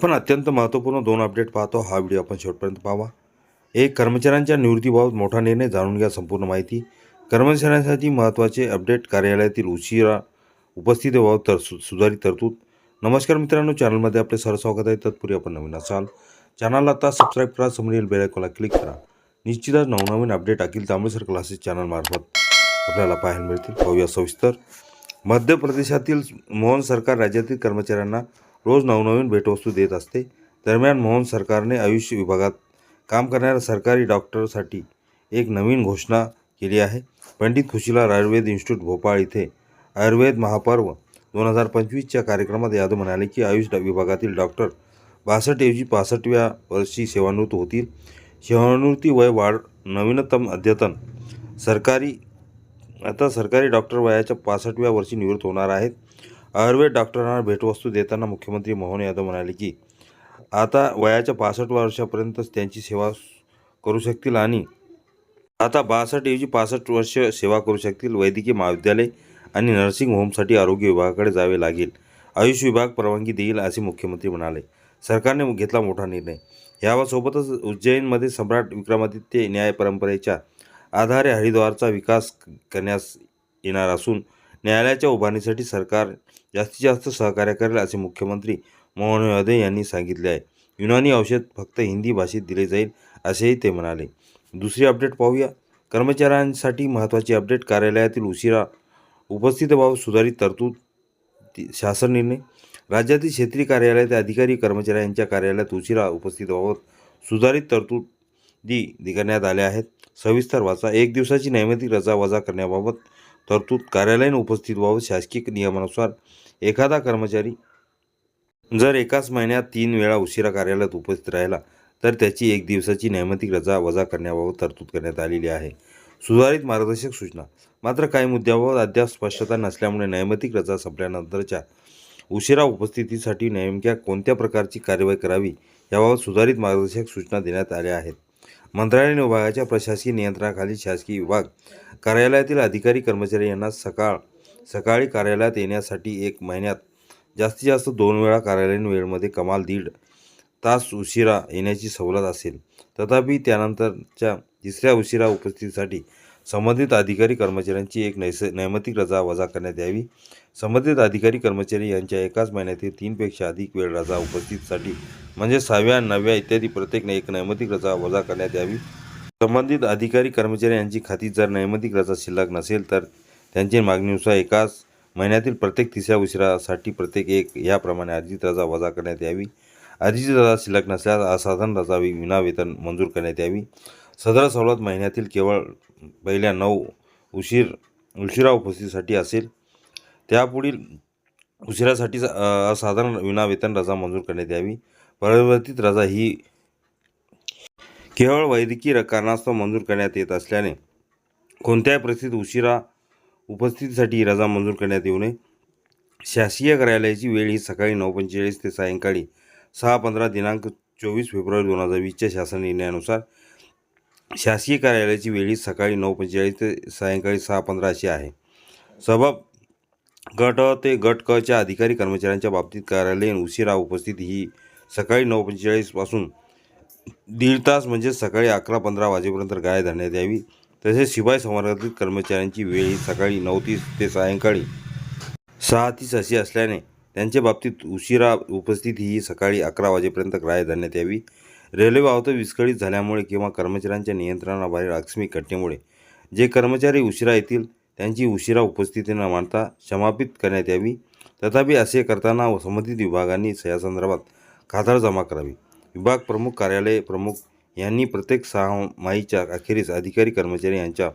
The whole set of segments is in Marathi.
आपण अत्यंत महत्त्वपूर्ण दोन अपडेट पाहतो. हा व्हिडिओ आपण शेवटपर्यंत पाहावा. एक कर्मचाऱ्यांच्या निवृत्तीबाबत मोठा निर्णय जाणून घ्या संपूर्ण माहिती. कर्मचाऱ्यांसाठी महत्त्वाचे अपडेट कार्यालयातील उशिरा उपस्थितीबाबत तर सु सुधारित तरतूद. नमस्कार मित्रांनो चॅनलमध्ये आपले सर स्वागत आहे. तत्पूर्वी आपण नवीन असाल चॅनलला आता सबस्क्राईब करा समोरील बेल क्लिक करा. निश्चितच नवनवीन अपडेट अखिल तांबेसर क्लासेस चॅनलमार्फत आपल्याला पाहायला मिळतील. पाहूया सविस्तर. मध्य प्रदेशातील मोहन सरकार राज्यातील कर्मचाऱ्यांना रोज नवनवीन भेटवस्तू देत असते. दरम्यान मोहन सरकारने आयुष्य विभागात काम करणाऱ्या सरकारी डॉक्टरसाठी एक नवीन घोषणा केली आहे. पंडित खुशीलाल आयुर्वेद इन्स्टिट्यूट भोपाळ इथे आयुर्वेद महापर्व दोन हजार पंचवीसच्या कार्यक्रमात यादव म्हणाले की आयुष विभागातील डॉक्टर बासष्ट ऐवजी पासष्टव्या वर्षी सेवानिवृत्त होतील. सेवानिवृत्ती वय वाढ नवीनतम अद्यतन सरकारी आता सरकारी डॉक्टर वयाच्या पासष्टव्या वर्षी निवृत्त होणार आहेत. आयुर्वेद डॉक्टरांना भेटवस्तू देताना मुख्यमंत्री मोहन यादव म्हणाले की आता वयाच्या पासष्ट वर्षापर्यंतच त्यांची सेवा करू शकतील आणि आता बासष्ट ऐवजी पासष्ट वर्ष सेवा करू शकतील. वैद्यकीय महाविद्यालय आणि नर्सिंग होमसाठी आरोग्य विभागाकडे जावे लागेल. आयुष विभाग परवानगी देईल असे मुख्यमंत्री म्हणाले. सरकारने घेतला मोठा निर्णय. यासोबतच उज्जैनमध्ये सम्राट विक्रमादित्य न्याय परंपरेच्या आधारे हरिद्वारचा विकास करण्यास येणार असून न्यायालयाच्या उभारणीसाठी सरकार जास्तीत जास्त सहकार्य करेल असे मुख्यमंत्री मोहन यादव यांनी सांगितले आहे. युनानी औषध फक्त हिंदी भाषेत दिले जाईल असेही ते म्हणाले. दुसरी अपडेट पाहूया. कर्मचाऱ्यांसाठी महत्त्वाची अपडेट कार्यालयातील उशिरा उपस्थितीबाबत सुधारित तरतूद शासन निर्णय. राज्यातील क्षेत्रीय कार्यालयातील अधिकारी कर्मचाऱ्यांच्या कार्यालयात उशिरा उपस्थितीबाबत सुधारित तरतुदी करण्यात आल्या आहेत. सविस्तर वाचा. एक दिवसाची नैमितिक रजा वजा करण्याबाबत तरतूद कार्यालयीन उपस्थित व्हावं. शासकीय नियमानुसार एखादा कर्मचारी जर एकाच महिन्यात तीन वेळा उशिरा कार्यालयात उपस्थित राहिला तर त्याची एक दिवसाची नैमितिक रजा वजा करण्याबाबत तरतूद करण्यात आलेली आहे. सुधारित मार्गदर्शक सूचना. मात्र काही मुद्द्याबाबत अद्याप स्पष्टता नसल्यामुळे नैमितिक रजा संपल्यानंतरच्या उशिरा उपस्थितीसाठी नेमक्या कोणत्या प्रकारची कार्यवाही करावी याबाबत सुधारित मार्गदर्शक सूचना देण्यात आल्या आहेत. मंत्रालय विभागाच्या प्रशासकीय नियंत्रणाखाली शासकीय विभाग कार्यालयातील अधिकारी कर्मचारी यांना सकाळ सकाळी कार्यालयात येण्यासाठी एक महिन्यात जास्तीत जास्त दोन वेळा कार्यालयीन वेळेमध्ये कमाल दीड तास उशिरा येण्याची सवलत असेल. तथापि त्यानंतरच्या तिसऱ्या उशिरा उपस्थितीसाठी संबंधित अधिकारी कर्मचाऱ्यांची एक नैस नैमतिक रजा वजा करण्यात यावी. संबंधित अधिकारी कर्मचारी यांच्या एकाच महिन्यातील तीनपेक्षा अधिक वेळ रजा उपस्थितीसाठी म्हणजे सहाव्या नवव्या इत्यादी प्रत्येक एक नैमतिक रजा वजा करण्यात यावी. संबंधित अधिकारी कर्मचारी यांची खाती जर नैमतिक रजा शिल्लक नसेल तर त्यांची मागणीनुसार एकाच महिन्यातील प्रत्येक तिसऱ्या उशिरासाठी प्रत्येक एक याप्रमाणे अर्जित रजा वजा करण्यात यावी. अर्जित रजा शिल्लक नसल्यास असाधारण रजा विनावेतन मंजूर करण्यात यावी. सदर सवलत महिन्यातील केवळ पहिल्या नऊ उशीर उशिरा उपस्थितीसाठी असेल. त्यापुढील उशिरासाठी साधारण विनावेतन रजा मंजूर करण्यात यावी. परिवर्तित रजा ही केवळ वैद्यकीय कारणास्तव मंजूर करण्यात येत असल्याने कोणत्याही परिस्थितीत उशिरा उपस्थितीसाठी रजा मंजूर करण्यात येऊ नये. शासकीय कार्यालयाची वेळ ही सकाळी नऊ पंचेचाळीस ते सायंकाळी सहा पंधरा दिनांक चोवीस फेब्रुवारी दोन हजार वीसच्या शासन निर्णयानुसार शासकीय कार्यालयाची वेळ ही सकाळी नऊ पंचेचाळीस ते सायंकाळी सहा पंधरा अशी आहे. सबब गट ते गट क च्या अधिकारी कर्मचाऱ्यांच्या बाबतीत कार्यालयीन उशिरा उपस्थिती ही सकाळी नऊ पंचेचाळीसपासून दीड तास म्हणजे सकाळी अकरा पंधरा वाजेपर्यंत गाय धरण्यात यावी. तसेच शिवाय संवर्गातील कर्मचाऱ्यांची वेळ ही सकाळी नऊ तीस ते सायंकाळी सहा तीस अशी असल्याने त्यांच्या बाबतीत उशिरा उपस्थिती ही सकाळी अकरा वाजेपर्यंत ग्राह्य धरण्यात यावी. रेल्वे वाहतूक विस्कळीत झाल्यामुळे किंवा कर्मचाऱ्यांच्या नियंत्रणाबाहेर आकस्मिक घटनेमुळे जे कर्मचारी उशिरा येतील त्यांची उशिरा उपस्थिती न मानता क्षमापित करण्यात यावी. तथापि असे करताना संबंधित विभागांनी यासंदर्भात खातरजमा करावी. विभाग प्रमुख कार्यालय प्रमुख यांनी प्रत्येक सहामाहीच्या अखेरीस अधिकारी कर्मचारी यांच्या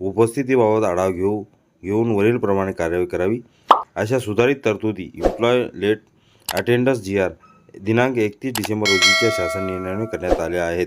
उपस्थितीबाबत आढावा घेऊ घेऊन वरीलप्रमाणे कार्यवाही करावी. अशा सुधारित तरतुदी employ late attendance G R दिनांक एकतीस डिसेंबर रोजीच्या शासन निर्णयाने करण्यात आल्या आहेत.